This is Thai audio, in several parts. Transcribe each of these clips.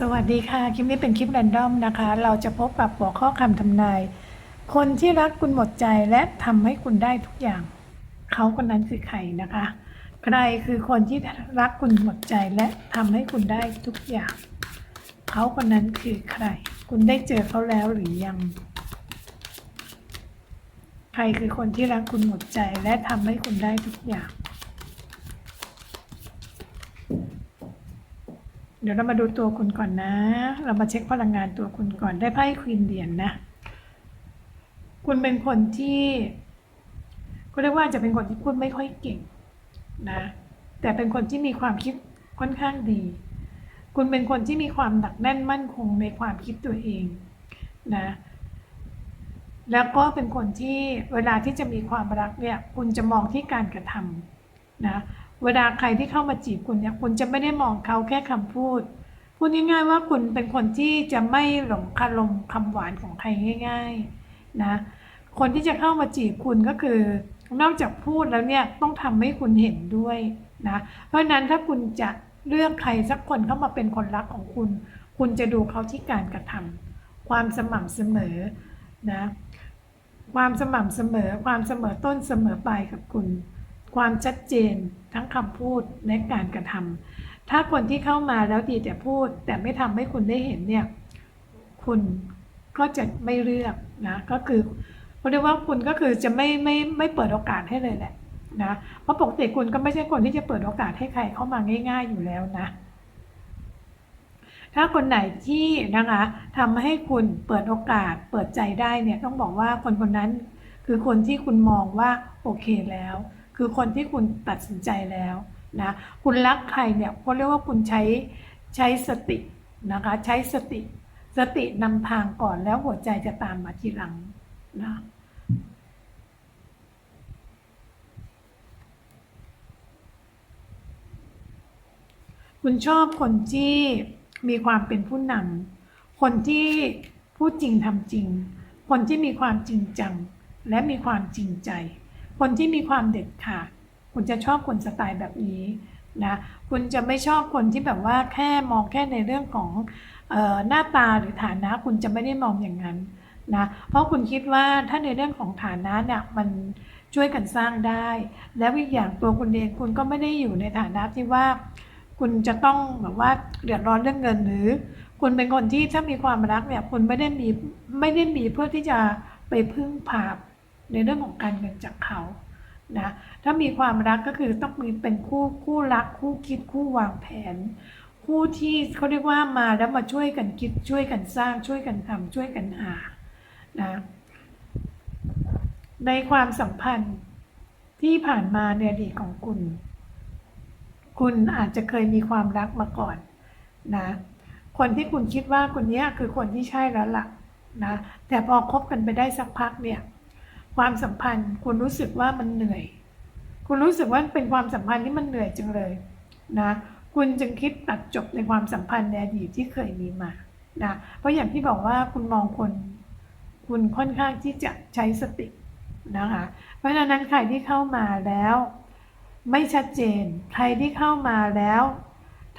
สวัสดีค่ะ คลิปนี้เป็นคลิปแรนดอมนะคะ เราจะพบกับหัวข้อคำทำนาย คนที่รักคุณหมดใจและทำให้คุณได้ทุกอย่าง เขาคนนั้นคือใครนะคะ ใครคือคนที่รักคุณหมดใจและทำให้คุณได้ทุกอย่าง เขาคนนั้นคือใคร คุณได้เจอเขาแล้วหรือยัง ใครคือคนที่รักคุณหมดใจและทำให้คุณได้ทุกอย่าง เดี๋ยวเรามาดูตัวคุณก่อนนะ เรามาเช็คพลังงานตัวคุณก่อนได้ไพ่ควีนเหรียญนะ คุณเป็นคนที่ก็เรียกว่าจะเป็นคนที่พูดไม่ค่อยเก่งนะ แต่เป็นคนที่มีความคิดค่อนข้างดี คุณเป็นคนที่มีความหนักแน่นมั่นคงในความคิดตัวเองนะ แล้วก็เป็นคนที่เวลาที่จะมีความรักเนี่ย คุณจะมองที่การกระทำนะ เวลาใครที่เข้ามาจีบคุณเนี่ยคุณจะไม่ได้มองเขาแค่คำพูด พูดง่ายๆว่าคุณเป็นคนที่จะไม่หลงคารมคำหวานของใครง่าย ๆนะ คนที่จะเข้ามาจีบคุณก็คือนอกจากพูดแล้วเนี่ยต้องทำให้คุณเห็นด้วยนะ เพราะฉะนั้นถ้าคุณจะเลือกใครสักคนเข้ามาเป็นคนรักของคุณ คุณจะดูเขาที่การกระทำความสม่ำเสมอนะ ความสม่ำเสมอ ความเสมอต้นเสมอปลายกับคุณ ความชัดเจนทั้งคำพูดและการกระทำถ้าคนที่เข้ามาแล้วดีแต่พูด แต่ไม่ทำให้คุณได้เห็นเนี่ยคุณก็จะไม่เลือกนะก็คือเรียกว่าคุณก็คือจะไม่ไม่ไม่เปิดโอกาสให้เลยแหละนะเพราะปกติคุณก็ไม่ใช่คนที่จะเปิดโอกาสให้ใครเข้ามาง่าย ๆอยู่แล้วนะ ถ้าคนไหนที่นะคะทำให้คุณเปิดโอกาสเปิดใจได้เนี่ยต้องบอกว่าคนคนนั้นคือคนที่คุณมองว่าโอเคแล้ว คือคนที่คุณตัดสินใจแล้วนะคุณรักใครเนี่ยเขาเรียกว่าคุณใช้ใช้สตินะคะใช้สติ สตินำทางก่อนแล้วหัวใจจะตามมาทีหลังนะคุณชอบคนที่มีความเป็นผู้นำคนที่พูดจริงทำจริง คนที่มีความจริงจัง และมีความจริงใจ คนที่มีความเด็ดขาดคุณจะชอบคนสไตล์แบบนี้นะคุณจะไม่ชอบคนที่แบบว่าแค่มองแค่ในเรื่องของออหน้าตาหรือฐานะ คุณจะไม่ได้มองอย่างนั้นนะเพราะคุณคิดว่าถ้าในเรื่องของฐานะเนี่ยมันช่วยกันสร้างได้ แล้วอีกอย่างตัวคุณเองคุณก็ไม่ได้อยู่ในฐานะที่ว่า คุณจะต้องแบบว่าเดือดร้อนเรื่องเงินหรือ คุณเป็นคนที่ถ้ามีความรักเนี่ยคุณไม่ได้มีไม่ได้มีเพื่อที่จะไปพึ่งพา ในเรื่องของการเงินจากเขานะถ้ามีความรักก็คือต้องมีเป็นคู่คู่รักคู่คิดคู่วางแผน คู่ที่เขาเรียกว่ามาแล้วมาช่วยกันคิดช่วยกันสร้างช่วยกันทำช่วยกันหานะในความสัมพันธ์ที่ผ่านมาในอดีตของคุณ คุณอาจจะเคยมีความรักมาก่อนนะคนที่คุณคิดว่าคนนี้คือคนที่ใช่แล้วล่ะนะแต่พอคบกันไปได้สักพักเนี่ย ความสัมพันธ์ คุณรู้สึกว่ามันเหนื่อย คุณรู้สึกว่าเป็นความสัมพันธ์ที่มันเหนื่อยจังเลยนะคุณจึงคิดตัดจบในความสัมพันธ์ในอดีตที่เคยมีมานะเพราะอย่างที่บอกว่าคุณมองคน คุณค่อนข้างที่จะใช้สตินะคะ เพราะฉะนั้นใครที่เข้ามาแล้ว ไม่ชัดเจน ใครที่เข้ามาแล้ว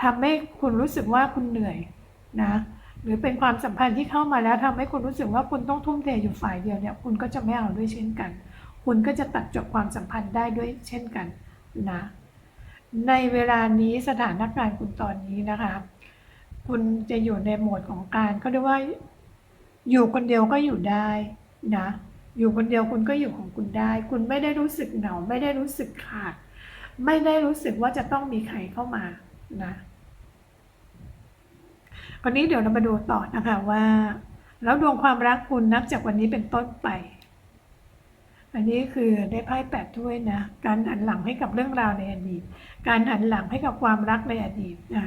ทำให้คุณรู้สึกว่าคุณเหนื่อยนะ หรือเป็นความสัมพันธ์ที่เข้ามาแล้วทำให้คุณรู้สึกว่าคุณต้องทุ่มเทอยู่ฝ่ายเดียวเนี่ยคุณก็จะไม่เอาด้วยเช่นกัน คุณก็จะตัดจบความสัมพันธ์ได้ด้วยเช่นกันนะในเวลานี้สถานการณ์คุณตอนนี้นะคะ คุณจะอยู่ในโหมดของการเขาเรียกว่า อยู่คนเดียวก็อยู่ได้นะ อยู่คนเดียวคุณก็อยู่ของคุณได้ คุณไม่ได้รู้สึกเหงาไม่ได้รู้สึกขาด ไม่ได้รู้สึกว่าจะต้องมีใครเข้ามานะ วันนี้เดี๋ยวเรามาดูต่อนะคะว่า แล้วดวงความรักคุณนับจากวันนี้เป็นต้นไป อันนี้คือได้ไพ่แปดถ้วยนะ การหันหลังให้กับเรื่องราวในอดีต การหันหลังให้กับความรักในอดีตนะ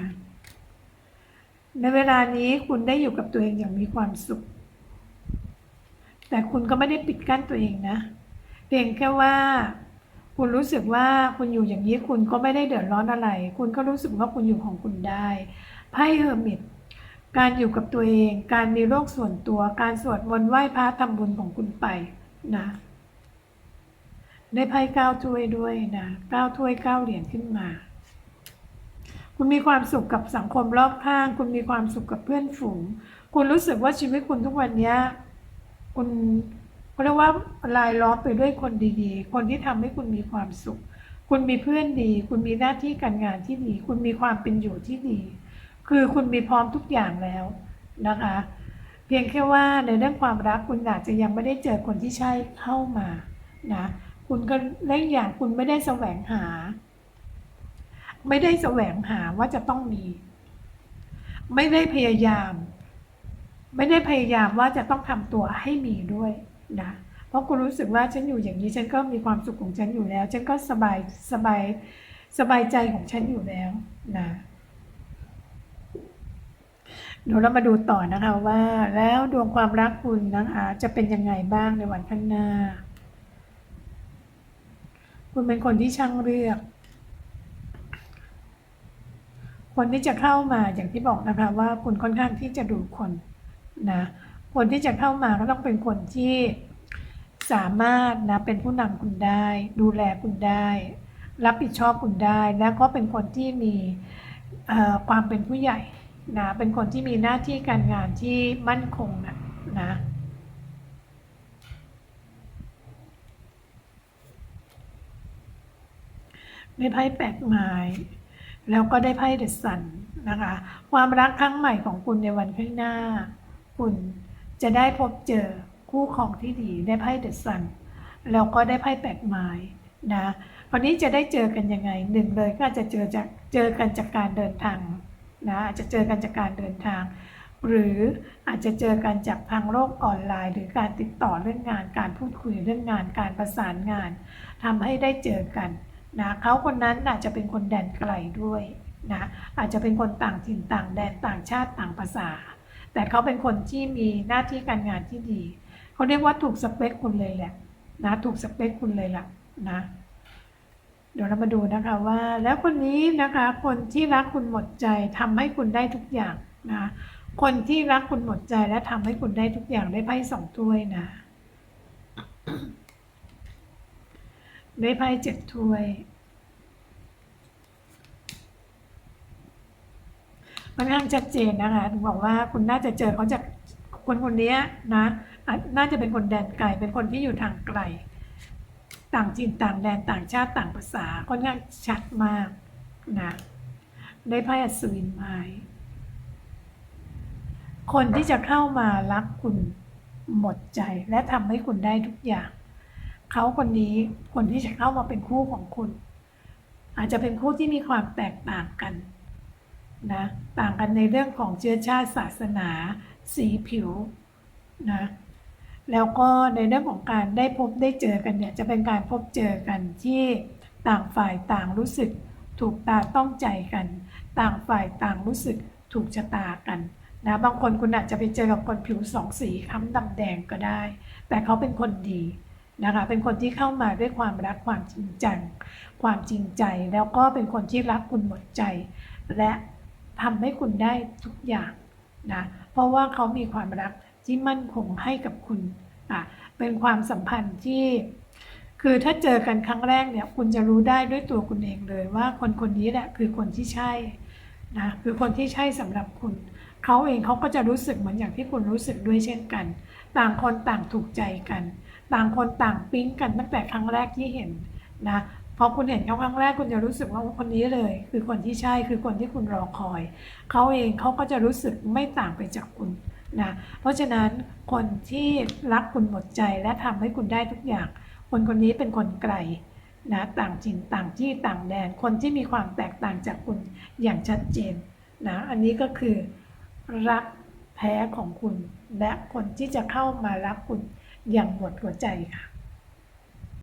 ในเวลานี้คุณได้อยู่กับตัวเองอย่างมีความสุข แต่คุณก็ไม่ได้ปิดกั้นตัวเองนะ เพียงแค่ว่า คุณรู้สึกว่าคุณอยู่อย่างนี้คุณก็ไม่ได้เดือดร้อนอะไร คุณก็รู้สึกว่าคุณอยู่ของคุณได้ ไพ่เฮอร์มิต การอยู่กับตัวเอง การมีโลกส่วนตัว การสวดมนต์ไหว้พระทำบุญของคุณไปนะ ได้ไพ่เก้าถ้วยด้วยนะเก้าถ้วยเก้าเหรียญขึ้นมา คุณมีความสุขกับสังคมรอบข้าง คุณมีความสุขกับเพื่อนฝูง คุณรู้สึกว่าชีวิตคุณทุกวันนี้คุณเขาเรียกว่าลายล้อมไปด้วยคนดีๆ คนที่ทำให้คุณมีความสุข คุณมีเพื่อนดี คุณมีหน้าที่การงานที่ดี คุณมีความเป็นอยู่ที่ดี คือคุณมีพร้อมทุกอย่างแล้วนะคะ เพียงแค่ว่าในเรื่องความรักคุณอาจจะยังไม่ได้เจอคนที่ใช่เข้ามานะคุณก็เล่นอย่างคุณไม่ได้แสวงหา ไม่ได้แสวงหาว่าจะต้องมี ไม่ได้พยายาม ไม่ได้พยายามว่าจะต้องทำตัวให้มีด้วยนะเพราะคุณรู้สึกว่าฉันอยู่อย่างนี้ฉันก็มีความสุขของฉันอยู่แล้ว ฉันก็สบายสบายสบายใจของฉันอยู่แล้วนะ เดี๋ยวเรามาดูต่อนะคะว่าแล้วดวงความรักคุณนะคะ จะเป็นยังไงบ้างในวันข้างหน้า คุณเป็นคนที่ช่างเลือก คนที่จะเข้ามาอย่างที่บอกนะคะ ว่าคุณค่อนข้างที่จะดูคนนะคนที่จะเข้ามาก็ต้องเป็นคนที่สามารถนะเป็นผู้นำคุณได้ ดูแลคุณได้ รับผิดชอบคุณได้ แล้วก็เป็นคนที่มีความเป็นผู้ใหญ่ นะเป็นคนที่มีหน้าที่การงานที่มั่นคงนะนะได้ไพ่แปดไม้แล้วก็ได้ไพ่เดอะซันนะคะ ความรักครั้งใหม่ของคุณในวันข้างหน้า คุณจะได้พบเจอคู่ครองที่ดีได้ไพ่เดอะซันแล้วก็ได้ไพ่แปดไม้นะวันนี้จะได้เจอกันยังไงหนึ่งเลยก็จะเจอจากเจอกันจากการเดินทาง นะอาจจะเจอกันจากการเดินทาง หรืออาจจะเจอกันจากทางโลกออนไลน์ หรือการติดต่อเรื่องงาน การพูดคุยเรื่องงาน การประสานงานทำให้ได้เจอกันนะเขาคนนั้นอาจจะเป็นคนแดนไกลด้วยนะอาจจะเป็นคนต่างถิ่นต่างแดนต่างชาติต่างภาษา แต่เขาเป็นคนที่มีหน้าที่การงานที่ดีเขาเรียกว่าถูกสเปคคุณเลยแหละนะถูกสเปคคุณเลยล่ะนะ ดี๋ยวเรามาดูนะคะว่าแล้วคนนี้นะคะคนที่รักคุณหมดใจทำให้คุณได้ทุกอย่างนะคนที่รักคุณหมดใจและทำให้คุณได้ทุกอย่างได้ไพ่สองถ้วยนะ ได้ไพ่เจ็ดถ้วยค่อนข้างชัดเจนนะคะถึงบอกว่าคุณน่าจะเจอเขาจากคนคนนี้นะน่าจะเป็นคนแดนไกลเป็นคนที่อยู่ทางไกล ต่างถิ่นต่างแดนต่างชาติต่างภาษาค่อนข้างชัดมากนะได้ไพ่อัศวินไม้คนที่จะเข้ามารักคุณหมดใจและทำให้คุณได้ทุกอย่าง เขาคนนี้คนที่จะเข้ามาเป็นคู่ของคุณ อาจจะเป็นคู่ที่มีความแตกต่างกันนะต่างกันในเรื่องของเชื้อชาติศาสนา สีผิวนะ แล้วก็ในเรื่องของการได้พบได้เจอกันเนี่ยจะเป็นการพบเจอกันที่ต่างฝ่ายต่างรู้สึก ถูกตาต้องใจกัน ต่างฝ่ายต่างรู้สึกถูกชะตากันนะบางคนคุณอาจจะไปเจอกับคนผิวสองสีค้ำดำแดงก็ได้ แต่เขาเป็นคนดีนะคะเป็นคนที่เข้ามาด้วยความรักความจริงจังความจริงใจ แล้วก็เป็นคนที่รักคุณหมดใจ และทำให้คุณได้ทุกอย่างนะเพราะว่าเขามีความรัก ที่มั่นคงให้กับคุณอะเป็นความสัมพันธ์ที่ คือถ้าเจอกันครั้งแรกเนี่ย คุณจะรู้ได้ด้วยตัวคุณเองเลยว่าคนคนนี้แหละคือคนที่ใช่นะคือคนที่ใช่สำหรับคุณเขาเองเขาก็จะรู้สึกเหมือนอย่างที่คุณรู้สึกด้วยเช่นกัน ต่างคนต่างถูกใจกัน ต่างคนต่างปิ๊งกันตั้งแต่ครั้งแรกที่เห็นนะพอคุณเห็นเขาครั้งแรกคุณจะรู้สึกว่าคนนี้เลย คือคนที่ใช่คือคนที่คุณรอคอย เขาเองเขาก็จะรู้สึกไม่ต่างไปจากคุณ นะเพราะฉะนั้นคนที่รักคุณหมดใจและทำให้คุณได้ทุกอย่าง คนคนนี้เป็นคนไกลนะต่างจินต่างที่ต่างแดน คนที่มีความแตกต่างจากคุณอย่างชัดเจนนะอันนี้ก็คือรักแท้ของคุณ และคนที่จะเข้ามารักคุณอย่างหมดหัวใจค่ะ